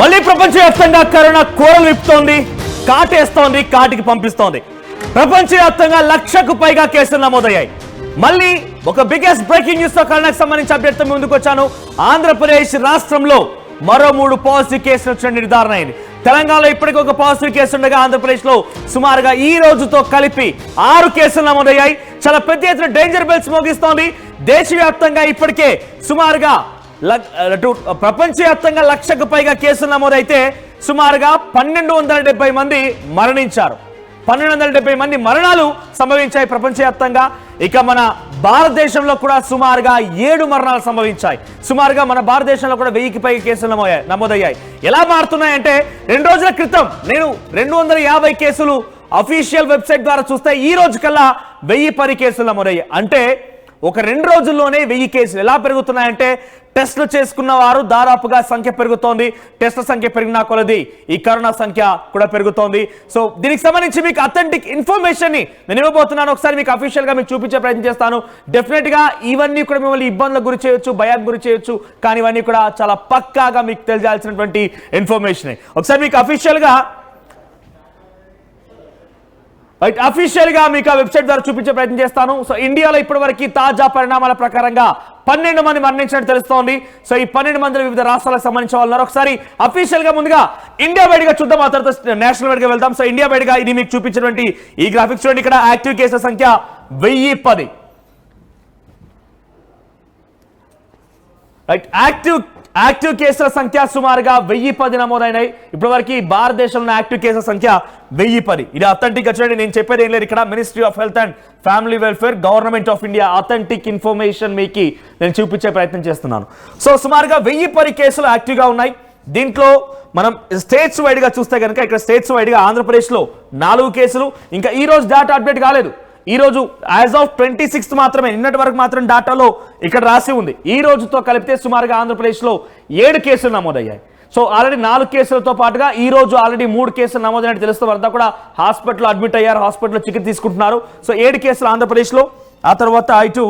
మళ్ళీ ప్రపంచవ్యాప్తంగా కరోనా కూరలు విప్పుతోంది కాటేస్తోంది కాటికి పంపిస్తోంది. ప్రపంచవ్యాప్తంగా లక్షకు పైగా కేసులు నమోదయ్యాయి. మళ్ళీ ఒక బిగ్గెస్ట్ బ్రేకింగ్ న్యూస్తో కరోనాకు సంబంధించి అభ్యర్థి ముందుకు వచ్చాను. ఆంధ్రప్రదేశ్ రాష్ట్రంలో మరో మూడు పాజిటివ్ కేసులు వచ్చిన నిర్ధారణ అయింది. తెలంగాణలో ఇప్పటికీ ఒక పాజిటివ్ కేసు ఉండగా ఆంధ్రప్రదేశ్లో సుమారుగా ఈ రోజుతో కలిపి ఆరు కేసులు నమోదయ్యాయి. చాలా పెద్ద ఎత్తున డేంజర్ బెల్స్ మోగిస్తోంది. దేశవ్యాప్తంగా ఇప్పటికే సుమారుగా ప్రపంచవ్యాప్తంగా లక్షకు పైగా కేసులు నమోదైతే సుమారుగా పన్నెండు వందల డెబ్బై మంది మరణించారు. పన్నెండు వందల డెబ్బై మంది మరణాలు సంభవించాయి ప్రపంచవ్యాప్తంగా. ఇక మన భారతదేశంలో కూడా సుమారుగా ఏడు మరణాలు సంభవించాయి. సుమారుగా మన భారతదేశంలో కూడా వెయ్యికి పైగా కేసులు నమోదయ్యాయి నమోదయ్యాయి. ఎలా మారుతున్నాయంటే రెండు రోజుల క్రితం నేను రెండు వందల యాభై కేసులు అఫీషియల్ వెబ్సైట్ ద్వారా చూస్తే ఈ రోజు కల్లా వెయ్యి పది కేసులు నమోదయ్యాయి. అంటే ఒక రెండు రోజుల్లోనే వెయ్యి కేసులు ఎలా పెరుగుతున్నాయంటే టెస్టులు చేసుకున్న వారు దాదాపుగా సంఖ్య పెరుగుతోంది. టెస్టుల సంఖ్య పెరిగినా కొలది. ఈ కరోనా సంఖ్య కూడా పెరుగుతోంది. సో దీనికి సంబంధించి మీకు అథెంటిక్ ఇన్ఫర్మేషన్ని నేను ఇవ్వబోతున్నాను. ఒకసారి మీకు అఫీషియల్గా మీకు చూపించే ప్రయత్నం చేస్తాను. డెఫినెట్గా ఇవన్నీ కూడా మిమ్మల్ని ఇబ్బందులకు గురి చేయొచ్చు భయానికి గురి చేయొచ్చు. కానీ ఇవన్నీ కూడా చాలా పక్కాగా మీకు తెలియాల్సినటువంటి ఇన్ఫర్మేషన్ ఒకసారి మీకు అఫీషియల్గా రైట్ అఫీషియల్గా మీకు ఆ వెబ్సైట్ ద్వారా చూపించే ప్రయత్నం చేస్తాను. సో ఇండియాలో ఇప్పటివరకు తాజా పరిణామాల ప్రకారంగా పన్నెండు మంది మరణించినట్టు తెలుస్తోంది. సో ఈ పన్నెండు మంది వివిధ రాష్ట్రాలకు సంబంధించిన వాళ్ళు ఒకసారి అఫీషియల్గా ముందుగా ఇండియా బయటగా చూద్దాం. ఆ తర్వాత నేషనల్ బయటగా వెళ్తాం వెళ్దాం. సో ఇండియా బయటగా ఇది మీకు చూపించినటువంటి ఈ గ్రాఫిక్స్ చూడండి. ఇక్కడ యాక్టివ్ కేసుల సంఖ్య వెయ్యి పది. రైట్ యాక్టివ్ యాక్టివ్ కేసుల సంఖ్య సుమారుగా వెయ్యి పది నమోదైనాయి. ఇప్పటివరకు భారతదేశంలో యాక్టివ్ కేసుల సంఖ్య వెయ్యి పది. ఇది అథెంటిక్ చూడండి నేను చెప్పేది ఏం లేదు. ఇక్కడ ministry of health and family welfare government of India authentic information మీకు నేను చూపించే ప్రయత్నం చేస్తున్నాను. సో సుమారుగా వెయ్యి పది కేసులు యాక్టివ్గా ఉన్నాయి. దీంట్లో మనం స్టేట్స్ వైడ్గా చూస్తే కనుక ఇక్కడ స్టేట్స్ వైడ్గా ఆంధ్రప్రదేశ్లో నాలుగు కేసులు. ఇంకా ఈ రోజు డేటా అప్డేట్ కాలేదు. ఈరోజు యాజ్ ఆఫ్ ట్వంటీ సిక్స్త్ మాత్రమే నిన్నటి వరకు మాత్రం డాటాలో ఇక్కడ రాసి ఉంది. ఈ రోజుతో కలిపితే సుమారుగా ఆంధ్రప్రదేశ్లో ఏడు కేసులు నమోదయ్యాయి. సో ఆల్రెడీ నాలుగు కేసులతో పాటుగా ఈ రోజు ఆల్రెడీ మూడు కేసులు నమోదైనట్టు తెలుస్తుంది వారంతా కూడా హాస్పిటల్లో అడ్మిట్ అయ్యారు హాస్పిటల్లో చికిత్స తీసుకుంటున్నారు. సో ఏడు కేసులు ఆంధ్రప్రదేశ్లో. ఆ తర్వాత ఇటు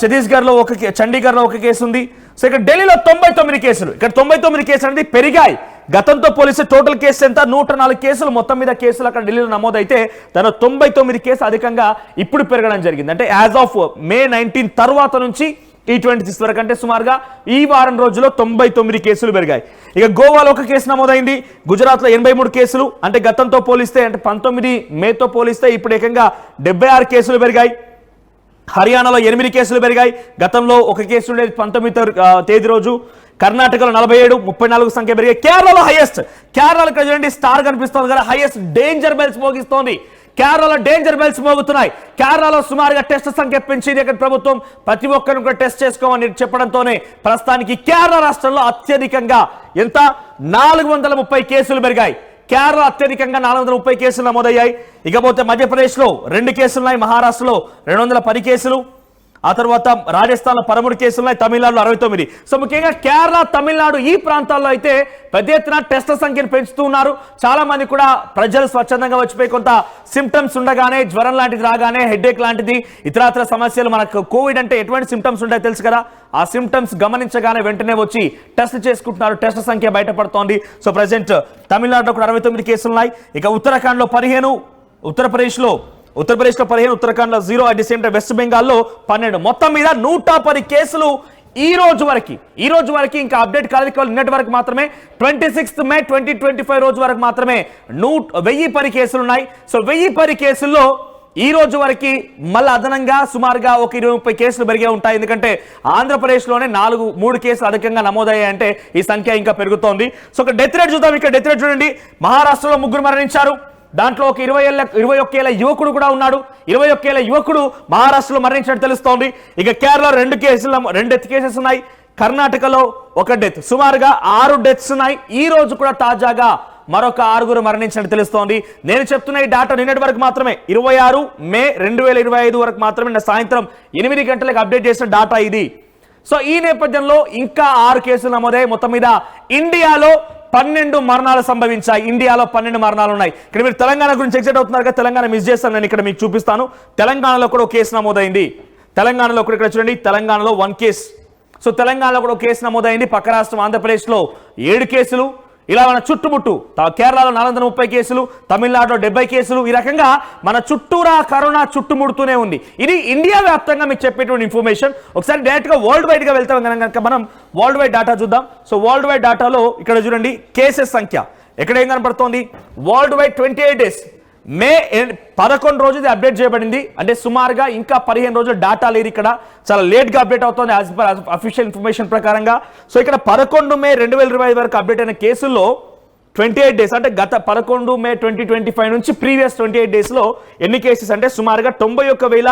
ఛత్తీస్గఢ్లో ఒక చండీగఢ్లో ఒక కేసు ఉంది సో ఇక్కడ ఢిల్లీలో తొంభై తొమ్మిది కేసులు. ఇక్కడ తొంభై తొమ్మిది కేసులు అనేది పెరిగాయి. గతంతో పోలిస్తే టోటల్ కేసు ఎంత? నూట నాలుగు కేసులు. మొత్తం మీద కేసులు అక్కడ ఢిల్లీలో నమోదైతే తన తొంభై తొమ్మిది కేసు అధికంగా ఇప్పుడు పెరగడం జరిగింది. అంటే యాజ్ ఆఫ్ మే నైన్టీన్ తర్వాత నుంచి ఈ ట్వంటీ సిక్స్ వరకు అంటే సుమారుగా ఈ వారం రోజుల్లో తొంభై తొమ్మిది కేసులు పెరిగాయి. ఇక గోవాలో ఒక కేసు నమోదైంది. గుజరాత్లో ఎనభై మూడు కేసులు. అంటే గతంతో పోలిస్తే అంటే పంతొమ్మిది మేతో పోలిస్తే ఇప్పుడు ఏకంగా డెబ్బై ఆరు కేసులు పెరిగాయి. హర్యానాలో ఎనిమిది కేసులు పెరిగాయి. గతంలో ఒక కేసు ఉండేది పంతొమ్మిది తేదీ రోజు. కర్ణాటకలో నలభై ఏడు ముప్పై నాలుగు సంఖ్య పెరిగాయి కేరళలో హైయెస్ట్ కేరళ ఇక్కడ చూడండి స్టార్ కనిపిస్తుంది కదా హైయెస్ట్ డేంజర్ బెల్స్ మోగిస్తోంది. కేరళలో డేంజర్ బెల్స్ మోగుతున్నాయి. కేరళలో సుమారుగా టెస్ట్ సంఖ్య పెంచింది ఇక్కడ ప్రభుత్వం. ప్రతి ఒక్కరిని కూడా టెస్ట్ చేసుకోమని చెప్పడంతోనే ప్రస్తుతానికి కేరళ రాష్ట్రంలో అత్యధికంగా ఎంత? నాలుగు వందల ముప్పై కేసులు పెరిగాయి. కేరళ అత్యధికంగా నాలుగు వందల ముప్పై కేసులు నమోదయ్యాయి. ఇకపోతే మధ్యప్రదేశ్లో రెండు కేసులున్నాయి మహారాష్ట్రలో రెండు వందల పది కేసులు. ఆ తర్వాత రాజస్థాన్లో పదమూడు కేసులు తమిళనాడులో అరవై తొమ్మిది. సో ముఖ్యంగా కేరళ తమిళనాడు ఈ ప్రాంతాల్లో అయితే పెద్ద ఎత్తున టెస్ట్ల సంఖ్యను పెంచుతూ ఉన్నారు. చాలా మంది కూడా ప్రజలు స్వచ్ఛందంగా వచ్చిపోయి కొంత సిమ్టమ్స్ ఉండగానే జ్వరం లాంటిది రాగానే హెడేక్ లాంటిది ఇతరాతర సమస్యలు మనకు కోవిడ్ అంటే ఎటువంటి సిమ్టమ్స్ ఉంటాయో తెలుసు కదా? ఆ సిమ్టమ్స్ గమనించగానే వెంటనే వచ్చి టెస్ట్ చేసుకుంటున్నారు. టెస్ట్ సంఖ్య బయటపడుతోంది. సో ప్రజెంట్ తమిళనాడులో కూడా అరవై తొమ్మిది కేసులు ఉన్నాయి. ఇక ఉత్తరాఖండ్లో పదిహేను ఉత్తరప్రదేశ్లో ఉత్తరప్రదేశ్లో పదిహేను ఉత్తరాఖండ్లో zero at the same time West బెంగాల్లో పన్నెండు. మొత్తం మీద నూట పది కేసులు ఈ రోజు వరకు ఈ రోజు వరకు ఇంకా అప్డేట్ కాలేదు కేవలం నిన్నటి వరకు మాత్రమే. Twenty sixth May twenty twenty five రోజు వరకు మాత్రమే నూ వెయ్యి పది కేసులు ఉన్నాయి సో వెయ్యి పది కేసుల్లో ఈ రోజు వరకు మళ్ళీ అదనంగా సుమారుగా ఒక ఇరవై ముప్పై కేసులు పెరిగే ఉంటాయి. ఎందుకంటే ఆంధ్రప్రదేశ్లోనే నాలుగు మూడు కేసులు అధికంగా నమోదయ్యాయంటే ఈ సంఖ్య ఇంకా పెరుగుతోంది. సో ఒక డెత్ రేట్ చూద్దాం. ఇక్కడ డెత్ రేట్ చూడండి. మహారాష్ట్రలో ముగ్గురు మరణించారు. దాంట్లో ఒక ఇరవై ఏళ్ళ ఇరవై ఒక్కేళ్ళ యువకుడు కూడా ఉన్నాడు. ఇరవై ఒక్కేళ్ళ యువకుడు మహారాష్ట్రలో మరణించినట్టు తెలుస్తోంది. ఇక కేరళ రెండు కేసులు రెండు డెత్ కేసెస్ ఉన్నాయి. కర్ణాటకలో ఒక డెత్ సుమారుగా ఆరు డెత్స్ ఉన్నాయి. ఈ రోజు కూడా తాజాగా మరొక ఆరుగురు మరణించినట్టు తెలుస్తోంది. నేను చెప్తున్న ఈ డాటా నిన్నటి వరకు మాత్రమే ఇరవై ఆరు మే రెండు వేల ఇరవై ఐదు వరకు మాత్రమే నిన్న సాయంత్రం ఎనిమిది గంటలకు అప్డేట్ చేసిన డాటా ఇది. సో ఈ నేపథ్యంలో ఇంకా ఆరు కేసులు నమోదయ్యాయి. మొత్తం మీద ఇండియాలో పన్నెండు మరణాలు సంభవించాయి. ఇండియాలో పన్నెండు మరణాలు ఉన్నాయి ఇక్కడ మీరు తెలంగాణ గురించి ఎక్సైట్ అవుతున్నారు కదా తెలంగాణ మిస్ చేస్తాను నేను ఇక్కడ మీకు చూపిస్తాను. తెలంగాణలో కూడా ఒక కేసు నమోదైంది. తెలంగాణలో కూడా ఇక్కడ చూడండి. తెలంగాణలో వన్ కేసు. సో తెలంగాణలో కూడా ఒక కేసు నమోదైంది. పక్క రాష్ట్రం ఆంధ్రప్రదేశ్లో ఏడు కేసులు. ఇలా మన చుట్టుముట్టు కేరళలో నాలుగు వందల ముప్పై కేసులు తమిళనాడులో డెబ్బై కేసులు ఈ రకంగా మన చుట్టూరా కరోనా చుట్టుముడుతూనే ఉంది. ఇది ఇండియా వ్యాప్తంగా మీకు చెప్పేటువంటి ఇన్ఫర్మేషన్. ఒకసారి డైరెక్ట్గా వరల్డ్ వైడ్గా వెళ్తాం కనుక మనం వరల్డ్ వైడ్ డేటా చూద్దాం. సో వరల్డ్ వైడ్ డేటాలో ఇక్కడ చూడండి కేసెస్ సంఖ్య. ఎక్కడ ఏం కనపడుతోంది? World wide twenty eight days May పదకొండు రోజుది అప్డేట్ చేయబడింది. అంటే సుమారుగా ఇంకా పదిహేను రోజులు డాటా లేదు ఇక్కడ. చాలా లేట్గా అప్డేట్ అవుతుంది యాజ్ పర్ అఫీషియల్ ఇన్ఫర్మేషన్ ప్రకారంగా. సో ఇక్కడ పదకొండు మే రెండు వేల ఇరవై ఐదు వరకు అప్డేట్ అయిన కేసుల్లో ట్వంటీ ఎయిట్ డేస్ అంటే గత పదకొండు మే ట్వంటీ ట్వంటీ ఫైవ్ నుంచి ప్రీవియస్ ట్వంటీ ఎయిట్ డేస్లో ఎన్ని కేసెస్ అంటే సుమారుగా తొంభై ఒక్క వేల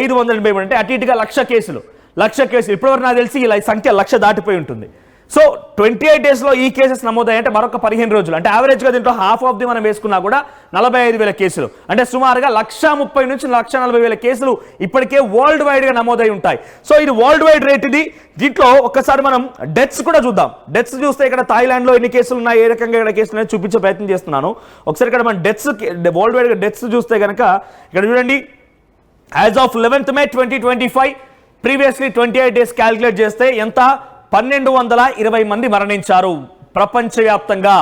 ఐదు వందల ఎనభై మూడు. అంటే అటు ఇటుగా లక్ష కేసులు. లక్ష కేసులు. ఇప్పటివరకు నాకు తెలిసి ఇలా సంఖ్య లక్ష దాటిపోయి ఉంటుంది. సో ట్వంటీ ఎయిట్ డేస్లో ఈ కేసెస్ నమోదయ్యంటే మరొక పదిహేను రోజులు. అంటే యావరేజ్గా దీంట్లో హాఫ్ ఆఫ్ ది మనం వేసుకున్నా కూడా నలభై ఐదు వేల కేసులు. అంటే సుమారుగా లక్ష ముప్పై నుంచి లక్ష నలభై వేల కేసులు ఇప్పటికే వరల్డ్ వైడ్గా నమోదై ఉంటాయి. సో ఇది వరల్డ్ వైడ్ రేట్ ఇది. దీంట్లో ఒక్కసారి మనం డెత్స్ కూడా చూద్దాం. డెత్స్ చూస్తే ఇక్కడ థాయిలాండ్లో ఎన్ని కేసులు ఉన్నాయి ఏ రకంగా ఇక్కడ కేసులు ఉన్నాయి చూపించే ప్రయత్నం చేస్తున్నాను. ఒకసారి ఇక్కడ మనం డెత్స్ వరల్డ్ వైడ్గా డెత్స్ చూస్తే కనుక ఇక్కడ చూడండి. As of eleventh May twenty twenty five previously twenty eight days calculate చేస్తే ఎంత? పన్నెండు వందల ఇరవై మంది మరణించారు. ప్రపంచవ్యాప్తంగా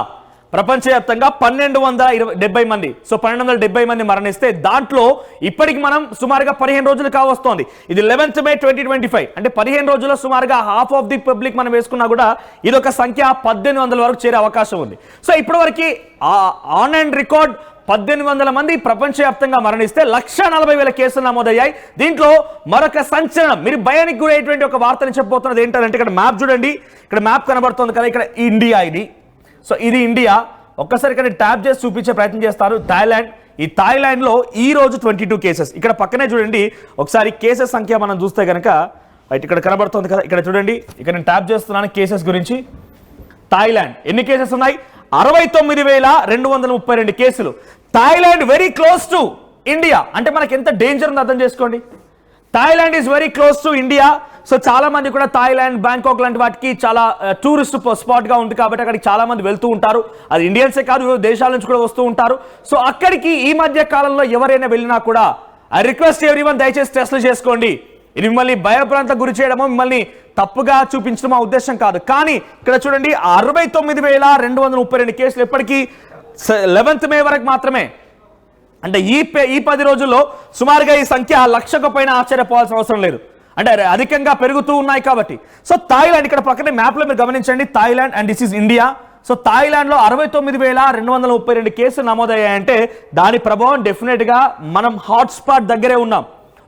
ప్రపంచవ్యాప్తంగా పన్నెండు వందల ఇరవై డెబ్బై మంది. సో పన్నెండు వందల డెబ్బై మంది మరణిస్తే దాంట్లో ఇప్పటికి మనం సుమారుగా పదిహేను రోజులు కావస్తోంది. ఇది eleventh May twenty twenty five అంటే పదిహేను రోజుల్లో సుమారుగా హాఫ్ ఆఫ్ ది పబ్లిక్ మనం వేసుకున్నా కూడా ఇది ఒక సంఖ్య పద్దెనిమిది వందల వరకు చేరే అవకాశం ఉంది. సో ఇప్పటివరకు ఆన్ అండ్ రికార్డ్ పద్దెనిమిది వందల మంది ప్రపంచవ్యాప్తంగా మరణిస్తే లక్ష నలభై వేల కేసులు నమోదయ్యాయి. దీంట్లో మరొక సంచలనం మీరు భయానికి గురైనటువంటి ఒక వార్తని చెప్పబోతున్నది ఏంటంటే ఇక్కడ మ్యాప్ చూడండి. ఇక్కడ మ్యాప్ కనబడుతుంది కదా ఇక్కడ ఇండియా ఇది సో ఇది ఇండియా. ఒక్కసారి ఇక్కడ ట్యాప్ చేసి చూపించే ప్రయత్నం చేస్తారు థాయిలాండ్. ఈ థాయిలాండ్లో ఈ రోజు ట్వంటీ టూ కేసెస్. ఇక్కడ పక్కనే చూడండి ఒకసారి కేసెస్ సంఖ్య మనం చూస్తే కనుక రైట్ ఇక్కడ కనబడుతుంది కదా ఇక్కడ చూడండి. ఇక్కడ నేను ట్యాప్ చేస్తున్నాను కేసెస్ గురించి. థాయిలాండ్. ఎన్ని కేసెస్ ఉన్నాయి? అరవై తొమ్మిది వేల రెండు వందల ముప్పై రెండు కేసులు. Thailand very close to India అంటే మనకి ఎంత డేంజర్ ఉందో అర్థం చేసుకోండి. Thailand is very close to India so చాలా మంది కూడా థాయిలాండ్ బ్యాంకాక్ లాంటి వాటికి చాలా టూరిస్ట్ స్పాట్గా ఉంటుంది ఉంది కాబట్టి అక్కడికి చాలా మంది వెళ్తూ ఉంటారు. అది ఇండియన్సే కాదు వివిధ దేశాల నుంచి కూడా వస్తూ ఉంటారు. సో అక్కడికి ఈ మధ్య కాలంలో ఎవరైనా వెళ్ళినా కూడా ఐ రిక్వెస్ట్ ఎవ్రీ వన్ దయచేసి టెస్ట్లు చేసుకోండి. ఇది మిమ్మల్ని భయప్రాంత గురి చేయడమో మిమ్మల్ని తప్పుగా చూపించడం మా ఉద్దేశం కాదు. కానీ ఇక్కడ చూడండి అరవై తొమ్మిది వేల రెండు వందల ముప్పై రెండు కేసులు ఎప్పటికీ లెవెన్త్ మే వరకు మాత్రమే. అంటే ఈ ఈ పది రోజుల్లో సుమారుగా ఈ సంఖ్య లక్షకు పైన ఆశ్చర్యపోవాల్సిన అవసరం లేదు. అంటే అధికంగా పెరుగుతూ ఉన్నాయి కాబట్టి. సో థాయిలాండ్ ఇక్కడ పక్కనే మ్యాప్లో మీరు గమనించండి Thailand and this is India. So థాయిలాండ్లో అరవై తొమ్మిది వేల రెండు వందల ముప్పై రెండు కేసులు నమోదయ్యాయంటే దాని ప్రభావం డెఫినెట్గా మనం హాట్స్పాట్ దగ్గరే ఉన్నాం.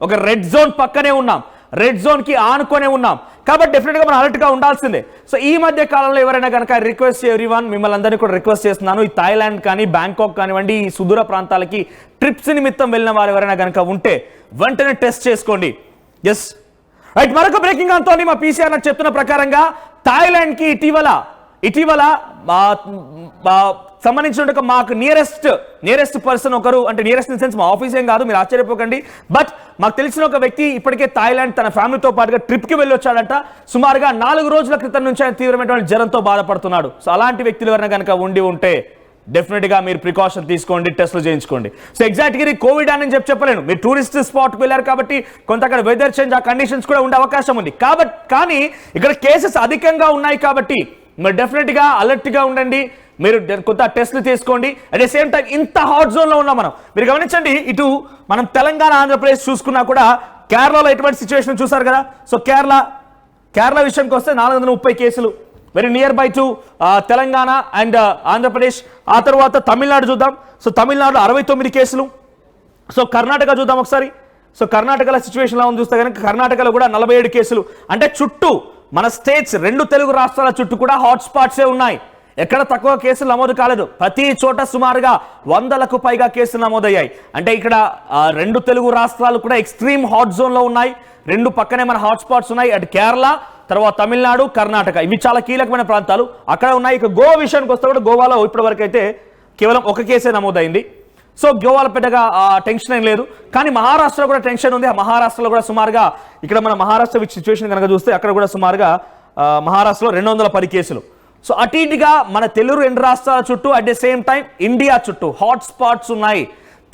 ఒక రెడ్ జోన్ పక్కనే ఉన్నాం. రెడ్ జోన్కి ఆనుకొనే ఉన్నాం. కాబట్టి డెఫినెట్గా మనం అలర్ట్గా ఉండాల్సిందే. సో ఈ మధ్య కాలంలో ఎవరైనా కనుక రిక్వెస్ట్ ఎవ్రీ వన్ మిమ్మల్ని అందరినీ కూడా రిక్వెస్ట్ చేస్తున్నాను. ఈ థాయిలాండ్ కానీ బ్యాంకాక్ కానివ్వండి ఈ సుదూర ప్రాంతాలకి ట్రిప్స్ నిమిత్తం వెళ్ళిన వారు ఎవరైనా కనుక ఉంటే వెంటనే టెస్ట్ చేసుకోండి. ఎస్ రైట్ మరొక బ్రేకింగ్ అంతా మా పీసీఆర్ నాకు చెప్తున్న ప్రకారంగా థాయిలాండ్కి ఇటీవల ఇటీవల సంబంధించిన మాకు నియరెస్ట్ నియరెస్ట్ పర్సన్ ఒకరు అంటే నియరెస్ట్ ఇన్ సెన్స్ మా ఆఫీస్ ఏం కాదు మీరు ఆశ్చర్యపోకండి. బట్ మాకు తెలిసిన ఒక వ్యక్తి ఇప్పటికే థాయిలాండ్ తన ఫ్యామిలీతో పాటుగా ట్రిప్కి వెళ్ళి వచ్చాడంట సుమారుగా నాలుగు రోజుల క్రితం నుంచి ఆయన తీవ్రమైనటువంటి జ్వరంతో బాధపడుతున్నాడు. సో అలాంటి వ్యక్తులు ఎవరైనా కనుక ఉండి ఉంటే డెఫినెట్గా మీరు ప్రికాషన్ తీసుకోండి టెస్ట్లు చేయించుకోండి. సో ఎగ్జాక్ట్గా కోవిడ్ అని చెప్పి చెప్పలేను. మీరు టూరిస్ట్ స్పాట్కి వెళ్ళారు కాబట్టి కొంత అక్కడ వెదర్ చేంజ్ ఆ కండిషన్స్ కూడా ఉండే అవకాశం ఉంది. కాబట్టి కానీ ఇక్కడ కేసెస్ అధికంగా ఉన్నాయి కాబట్టి మీరు డెఫినెట్గా అలర్ట్గా ఉండండి. మీరు కొత్త కొంత టెస్ట్లు చేసుకోండి అట్ ద సేమ్ టైం ఇంత హాట్ జోన్లో ఉన్నాం మనం. మీరు గమనించండి ఇటు మనం తెలంగాణ ఆంధ్రప్రదేశ్ చూసుకున్నా కూడా కేరళలో ఎటువంటి సిచ్యువేషన్ చూసారు కదా? సో కేరళ కేరళ విషయంకి వస్తే నాలుగు వందల ముప్పై కేసులు. Very near by to Telangana and Andhra Pradesh. ఆ తర్వాత తమిళనాడు చూద్దాం. సో తమిళనాడులో అరవై తొమ్మిది కేసులు. సో కర్ణాటక చూద్దాం ఒకసారి. సో కర్ణాటకలో సిచ్యువేషన్ ఎలా ఉంది చూస్తే కనుక కర్ణాటకలో కూడా నలభై ఏడు కేసులు. అంటే చుట్టూ మన స్టేట్స్ రెండు తెలుగు రాష్ట్రాల చుట్టూ కూడా హాట్స్పాట్సే ఉన్నాయి. ఎక్కడ తక్కువ కేసులు నమోదు కాలేదు. ప్రతి చోట సుమారుగా వందలకు పైగా కేసులు నమోదయ్యాయి. అంటే ఇక్కడ రెండు తెలుగు రాష్ట్రాలు కూడా ఎక్స్ట్రీమ్ హాట్ జోన్లో ఉన్నాయి. రెండు పక్కనే మన హాట్ స్పాట్స్ ఉన్నాయి. అటు కేరళ తర్వాత తమిళనాడు కర్ణాటక. ఇవి చాలా కీలకమైన ప్రాంతాలు. అక్కడ ఉన్నాయి. ఇక గోవా విషయానికి వస్తే కూడా గోవాలో ఇప్పటి వరకు అయితే కేవలం ఒక కేసే నమోదైంది. సో గోవాలో పెద్దగా ఆ, టెన్షన్ ఏం లేదు. కానీ మహారాష్ట్రలో కూడా టెన్షన్ ఉంది. ఆ మహారాష్ట్రలో కూడా సుమారుగా ఇక్కడ మన మహారాష్ట్ర సిచ్యువేషన్ కనుక చూస్తే అక్కడ కూడా సుమారుగా మహారాష్ట్రలో రెండు వందల పది కేసులు. సో అటు ఇటుగా మన తెలుగు రెండు రాష్ట్రాల చుట్టూ at the same time India చుట్టూ హాట్ స్పాట్స్ ఉన్నాయి.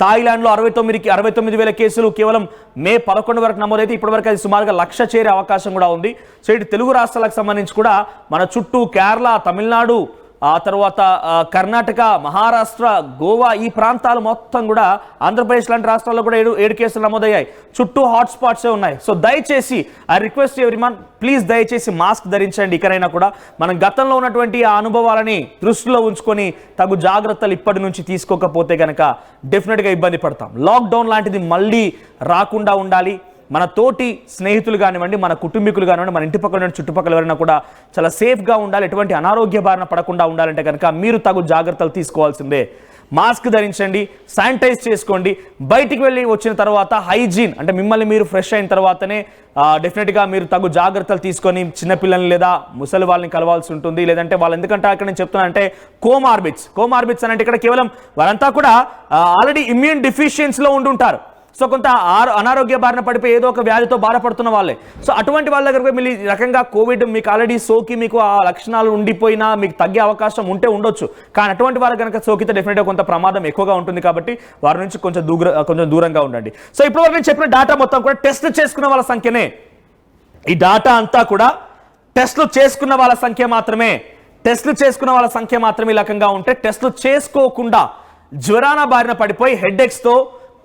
థాయిలాండ్లో అరవై తొమ్మిదికి అరవై తొమ్మిది వేల కేసులు కేవలం మే పదకొండు వరకు నమోదైతే ఇప్పటివరకు అది సుమారుగా లక్ష చేరే అవకాశం కూడా ఉంది. సో ఇటు తెలుగు రాష్ట్రాలకు సంబంధించి కూడా మన చుట్టూ కేరళ తమిళనాడు ఆ తర్వాత కర్ణాటక మహారాష్ట్ర గోవా ఈ ప్రాంతాలు మొత్తం కూడా ఆంధ్రప్రదేశ్ లాంటి రాష్ట్రాల్లో కూడా ఏడు ఏడు కేసులు నమోదయ్యాయి. చుట్టూ హాట్ స్పాట్సే ఉన్నాయి. సో దయచేసి ఐ రిక్వెస్ట్ ఎవరి మన్ ప్లీజ్ దయచేసి మాస్క్ ధరించండి. ఇకనైనా కూడా మనం గతంలో ఉన్నటువంటి ఆ అనుభవాలని దృష్టిలో ఉంచుకొని తగు జాగ్రత్తలు ఇప్పటి నుంచి తీసుకోకపోతే కనుక డెఫినెట్గా ఇబ్బంది పడతాం. లాక్డౌన్ లాంటిది మళ్ళీ రాకుండా ఉండాలి. మన తోటి స్నేహితులు కానివ్వండి మన కుటుంబీకులు కానివ్వండి మన ఇంటి పక్కన చుట్టుపక్కల ఎవరైనా కూడా చాలా సేఫ్గా ఉండాలి ఎటువంటి అనారోగ్య బారిన పడకుండా ఉండాలంటే కనుక మీరు తగు జాగ్రత్తలు తీసుకోవాల్సిందే. మాస్క్ ధరించండి శానిటైజ్ చేసుకోండి. బయటికి వెళ్ళి వచ్చిన తర్వాత హైజీన్ అంటే మిమ్మల్ని మీరు ఫ్రెష్ అయిన తర్వాతనే డెఫినెట్గా మీరు తగు జాగ్రత్తలు తీసుకొని చిన్నపిల్లల్ని లేదా ముసలి వాళ్ళని కలవాల్సి ఉంటుంది. లేదంటే వాళ్ళు ఎందుకంటే అక్కడ నేను చెప్తున్నా అంటే కోమార్బిట్స్. కోమార్బిట్స్ అంటే ఇక్కడ కేవలం వారంతా కూడా ఆల్రెడీ ఇమ్యూన్ డిఫిషియన్సీలో ఉండుంటారు. సో కొంత ఆరో అనారోగ్య బారిన పడిపోయి ఏదో ఒక వ్యాధితో బాధపడుతున్న వాళ్ళే. సో అటువంటి వాళ్ళ దగ్గర పోయి మళ్ళీ ఈ రకంగా కోవిడ్ మీకు ఆల్రెడీ సోకి మీకు ఆ లక్షణాలు ఉండిపోయినా మీకు తగ్గే అవకాశం ఉంటే ఉండొచ్చు. కానీ అటువంటి వాళ్ళ కనుక సోకితే డెఫినెట్గా కొంత ప్రమాదం ఎక్కువగా ఉంటుంది కాబట్టి వారి నుంచి కొంచెం దూర కొంచెం దూరంగా ఉండండి. సో ఇప్పుడు నేను చెప్పిన డేటా మొత్తం కూడా టెస్ట్ చేసుకున్న వాళ్ళ సంఖ్యనే. ఈ డాటా అంతా కూడా టెస్ట్లు చేసుకున్న వాళ్ళ సంఖ్య మాత్రమే. టెస్ట్లు చేసుకున్న వాళ్ళ సంఖ్య మాత్రమే ఈ రకంగా ఉంటే టెస్ట్లు చేసుకోకుండా జ్వరాన బారిన పడిపోయి హెడ్ఏక్స్తో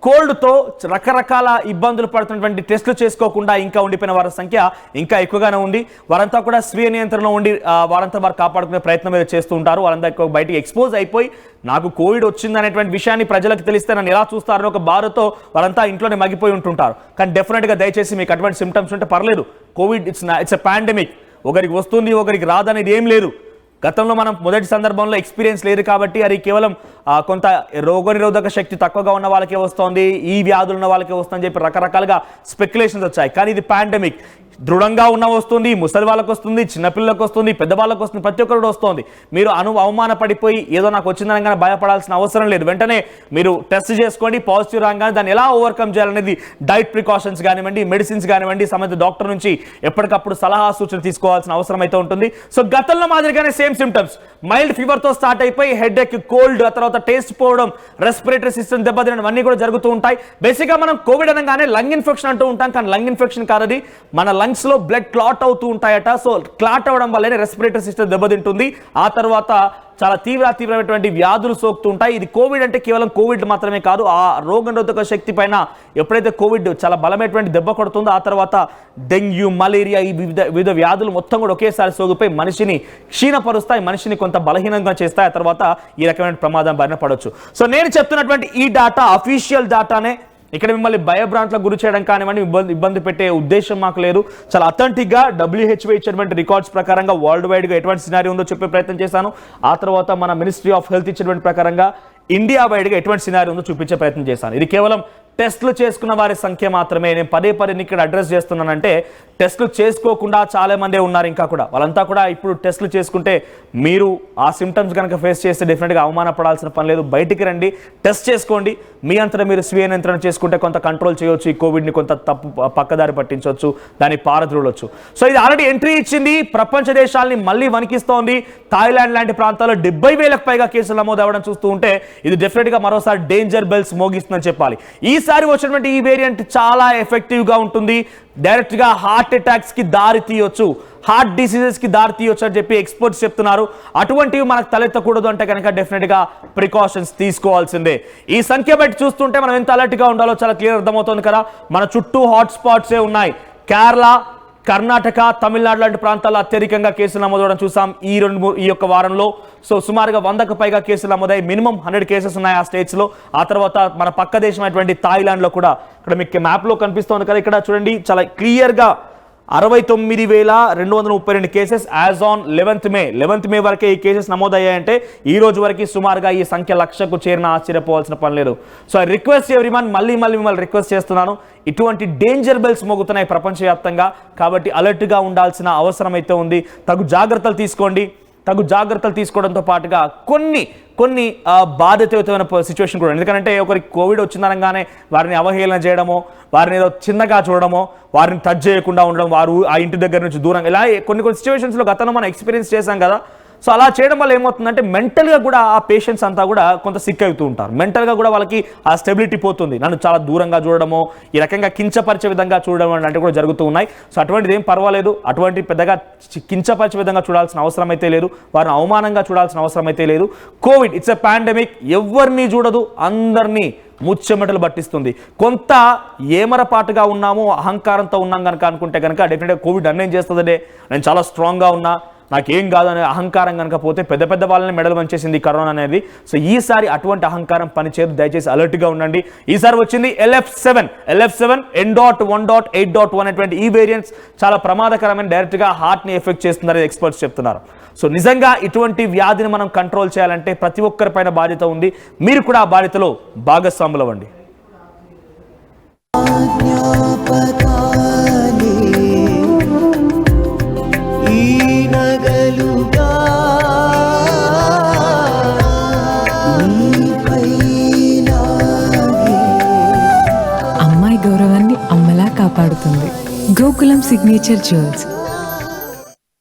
కోల్డ్తో రకరకాల ఇబ్బందులు పడుతున్నటువంటి టెస్టులు చేసుకోకుండా ఇంకా ఉండిపోయిన వారి సంఖ్య ఇంకా ఎక్కువగానే ఉంది. వారంతా కూడా స్వీయ నియంత్రణలో ఉండి వారంతా వారు కాపాడుకునే ప్రయత్నం మీద చేస్తూ ఉంటారు. వాళ్ళంతా ఎక్కువ బయటికి ఎక్స్పోజ్ అయిపోయి నాకు కోవిడ్ వచ్చింది అనేటువంటి విషయాన్ని ప్రజలకు తెలిస్తే నన్ను ఎలా చూస్తారని ఒక బాధతో వాళ్ళంతా ఇంట్లోనే మగిపోయి ఉంటుంటారు. కానీ డెఫినెట్గా దయచేసి మీకు అటువంటి సిమ్టమ్స్ ఉంటే పర్లేదు. COVID it's it's a pandemic ఒకరికి వస్తుంది ఒకరికి రాదనేది ఏం లేదు. గతంలో మనం మొదటి సందర్భంలో ఎక్స్పీరియన్స్ లేదు కాబట్టి అది కేవలం కొంత రోగనిరోధక శక్తి తక్కువగా ఉన్న వాళ్ళకే వస్తుంది ఈ వ్యాధులు ఉన్న వాళ్ళకే వస్తుందని చెప్పి రకరకాలుగా స్పెక్యులేషన్స్ వచ్చాయి. కానీ ఇది పాండమిక్ దృఢంగా ఉన్న వస్తుంది ముసలి వాళ్ళకు వస్తుంది చిన్నపిల్లలకు వస్తుంది పెద్దవాళ్ళకి వస్తుంది ప్రతి ఒక్కరు వస్తుంది. మీరు అను అవమానపడిపోయి ఏదో నాకు వచ్చిందనగానే భయపడాల్సిన అవసరం లేదు. వెంటనే మీరు టెస్ట్ చేసుకోండి పాజిటివ్ రాగానే దాన్ని ఎలా ఓవర్కమ్ చేయాలనేది డైట్ ప్రికాషన్స్ కానివ్వండి మెడిసిన్స్ కానివ్వండి సంబంధిత డాక్టర్ నుంచి ఎప్పటికప్పుడు సలహా సూచన తీసుకోవాల్సిన అవసరం అయితే ఉంటుంది. సో గతంలో మాదిరిగానే సేమ్ సిమ్టమ్స్ మైల్డ్ ఫీవర్తో స్టార్ట్ అయిపోయి హెడ్ ఎక్ కోల్డ్ ఆ తర్వాత టేస్ట్ పోవడం రెస్పిరేటరీ సిస్టమ్ దెబ్బతినడం అన్నీ కూడా జరుగుతూ ఉంటాయి. బేసిక్గా మనం కోవిడ్ అనగానే లంగ్ ఇన్ఫెక్షన్ అంటూ ఉంటాం కానీ లంగ్ ఇన్ఫెక్షన్ కాదది. మన లంగ్ లంగ్స్లో బ్లడ్ క్లాట్ అవుతూ ఉంటాయట. సో క్లాట్ అవ్వడం వల్లనే రెస్పిరేటరీ సిస్టమ్ దెబ్బతింటుంది. ఆ తర్వాత చాలా తీవ్ర తీవ్రమైనటువంటి వ్యాధులు సోకుతూ ఉంటాయి ఇది కోవిడ్ అంటే కేవలం కోవిడ్ మాత్రమే కాదు ఆ రోగనిరోధక శక్తి పైన ఎప్పుడైతే కోవిడ్ చాలా బలమైనటువంటి దెబ్బ కొడుతుందో ఆ తర్వాత డెంగ్యూ మలేరియా ఈ వివిధ వివిధ వ్యాధులు మొత్తం కూడా ఒకేసారి సోగిపోయి మనిషిని క్షీణపరుస్తాయి మనిషిని కొంత బలహీనంగా చేస్తాయి. ఆ తర్వాత ఈ రకమైన ప్రమాదం బారిన పడవచ్చు సో నేను చెప్తున్నటువంటి ఈ డాటా అఫీషియల్ డాటానే ఇక్కడ మిమ్మల్ని భయభ్రాంతులకు గురి చేయడం కానివ్వండి ఇబ్బంది ఇబ్బంది పెట్టే ఉద్దేశం మాకు లేదు. చాలా అథెంటిక్గా డబ్ల్యూహెచ్ఓ ఇచ్చినటువంటి రికార్డ్స్ ప్రకారంగా వరల్డ్ వైడ్గా ఎటువంటి సినారీ ఉందో చెప్పే ప్రయత్నం చేశాను. ఆ తర్వాత మన మినిస్ట్రీ ఆఫ్ హెల్త్ ఇచ్చినటువంటి ప్రకారంగా ఇండియా వైడ్గా ఎటువంటి సినారీ ఉందో చూపించే ప్రయత్నం చేశాను. ఇది కేవలం టెస్టులు చేసుకున్న వారి సంఖ్య మాత్రమే. నేను పదే పదే ఇక్కడ అడ్రస్ చేస్తున్నానంటే టెస్టులు చేసుకోకుండా చాలా మందే ఉన్నారు ఇంకా కూడా. వాళ్ళంతా కూడా ఇప్పుడు టెస్టులు చేసుకుంటే మీరు ఆ సిమ్టమ్స్ కనుక ఫేస్ చేస్తే డెఫినెట్గా అవమానపడాల్సిన పని లేదు. బయటికి రండి టెస్ట్ చేసుకోండి. మీ అంతటా మీరు స్వీయ నియంత్రణ చేసుకుంటే కొంత కంట్రోల్ చేయొచ్చు. ఈ కోవిడ్ని కొంత తప్పు పక్కదారి పట్టించవచ్చు దాన్ని పారద్రోలొచ్చు. సో ఇది ఆల్రెడీ ఎంట్రీ ఇచ్చింది. ప్రపంచ దేశాలని మళ్ళీ వణికిస్తోంది. థాయిలాండ్ లాంటి ప్రాంతాల్లో డెబ్బై వేలకు పైగా కేసులు నమోదు అవ్వడం చూస్తూ ఉంటే ఇది డెఫినెట్గా మరోసారి డేంజర్ బెల్స్ మోగిస్తుందని చెప్పాలి. ఈ ఈసారి వచ్చినటువంటి ఈ వేరియంట్ చాలా ఎఫెక్టివ్గా ఉంటుంది. డైరెక్ట్గా హార్ట్ అటాక్స్కి దారి తీయొచ్చు. హార్ట్ డిసీజెస్కి దారి తీయొచ్చు అని చెప్పి ఎక్స్పర్ట్స్ చెప్తున్నారు. అటువంటివి మనకు తలెత్తకూడదు అంటే కనుక డెఫినెట్గా ప్రికాషన్స్ తీసుకోవాల్సిందే. ఈ సంఖ్య బట్టి చూస్తుంటే మనం ఎంత అలర్ట్గా ఉండాలో చాలా క్లియర్ అర్థమవుతుంది కదా. మన చుట్టూ హాట్స్పాట్సే ఉన్నాయి. కేరళ కర్ణాటక తమిళనాడు లాంటి ప్రాంతాల్లో అత్యధికంగా కేసులు నమోదవడం చూసాం. ఈ రెండు ఈ యొక్క వారంలో సో సుమారుగా వందకు పైగా కేసులు నమోదాయి మినిమం హండ్రెడ్ కేసెస్ ఉన్నాయి ఆ స్టేట్స్లో. ఆ తర్వాత మన పక్క దేశమైనటువంటి థాయిలాండ్లో కూడా ఇక్కడ మీకు మ్యాప్లో కనిపిస్తోంది కదా. ఇక్కడ చూడండి చాలా క్లియర్గా అరవై తొమ్మిది వేల రెండు వందల ముప్పై రెండు cases as on eleventh May. Eleventh May వరకే ఈ కేసెస్ నమోదయ్యాయంటే ఈ రోజు వరకు సుమారుగా ఈ సంఖ్య లక్షకు చేరిన ఆశ్చర్యపోవాల్సిన పని లేదు. సో ఐ రిక్వెస్ట్ ఎవరి మన్ మళ్ళీ మళ్ళీ మిమ్మల్ని రిక్వెస్ట్ చేస్తున్నాను. ఇటువంటి డేంజర్ బెల్స్ మోగుతున్నాయి ప్రపంచవ్యాప్తంగా. కాబట్టి అలర్ట్గా ఉండాల్సిన అవసరం అయితే ఉంది. తగు జాగ్రత్తలు తీసుకోండి. తగు జాగ్రత్తలు తీసుకోవడంతో పాటుగా కొన్ని కొన్ని బాధ్యతయుతమైన బాధితమైన సిచ్యువేషన్ కూడా ఎందుకంటే ఒకరికి కోవిడ్ వచ్చిందనగానే వారిని అవహేళన చేయడమో వారిని ఏదో చిన్నగా చూడడమో వారిని టచ్ చేయకుండా ఉండడం వారు ఆ ఇంటి దగ్గర నుంచి దూరం ఇలా కొన్ని కొన్ని సిచ్యువేషన్స్లో గతంలో మనం ఎక్స్పీరియన్స్ చేశాం కదా సో అలా చేయడం వల్ల ఏమవుతుందంటే మెంటల్గా కూడా ఆ పేషెంట్స్ అంతా కూడా కొంత సిక్ అవుతూ ఉంటారు. మెంటల్గా కూడా వాళ్ళకి ఆ స్టెబిలిటీ పోతుంది. నన్ను చాలా దూరంగా చూడడము ఈ రకంగా కించపరిచే విధంగా చూడడం అంటే కూడా జరుగుతూ ఉన్నాయి. సో అటువంటిది ఏం పర్వాలేదు. అటువంటి పెద్దగా కించపరిచే విధంగా చూడాల్సిన అవసరం అయితే లేదు. వారిని అవమానంగా చూడాల్సిన అవసరం అయితే లేదు. COVID it's a pandemic. ఎవరిని చూడదు. అందరినీ ముచ్చెమటలు పట్టిస్తుంది. కొంత ఏమరపాటుగా ఉన్నాము అహంకారంతో ఉన్నాం కనుక అనుకుంటే కనుక డెఫినెట్గా కోవిడ్ అన్నేం చేస్తుందంటే నేను చాలా స్ట్రాంగ్గా ఉన్నా. నాకేం కాదు అహంకారం కనుక పోతే పెద్ద పెద్ద వాళ్ళని మెడలు వంచేసింది కరోనా అనేది. సో ఈసారి అటువంటి అహంకారం పనిచేయదు. దయచేసి అలర్ట్గా ఉండండి. ఈసారి వచ్చింది L F seven L F seven N dot one dot eight dot one అటువంటి ఈ వేరియంట్స్ చాలా ప్రమాదకరమైన డైరెక్ట్గా హార్ట్ని ఎఫెక్ట్ చేస్తుందని ఎక్స్పర్ట్స్ చెప్తున్నారు. సో నిజంగా ఇటువంటి వ్యాధిని మనం కంట్రోల్ చేయాలంటే ప్రతి ఒక్కరిపైన బాధ్యత ఉంది. మీరు కూడా ఆ బాధ్యతలో భాగస్వాములు అవ్వండి అమ్మాయి గౌరవాన్ని అమ్మలా కాపాడుతుంది. Gokulam signature jewels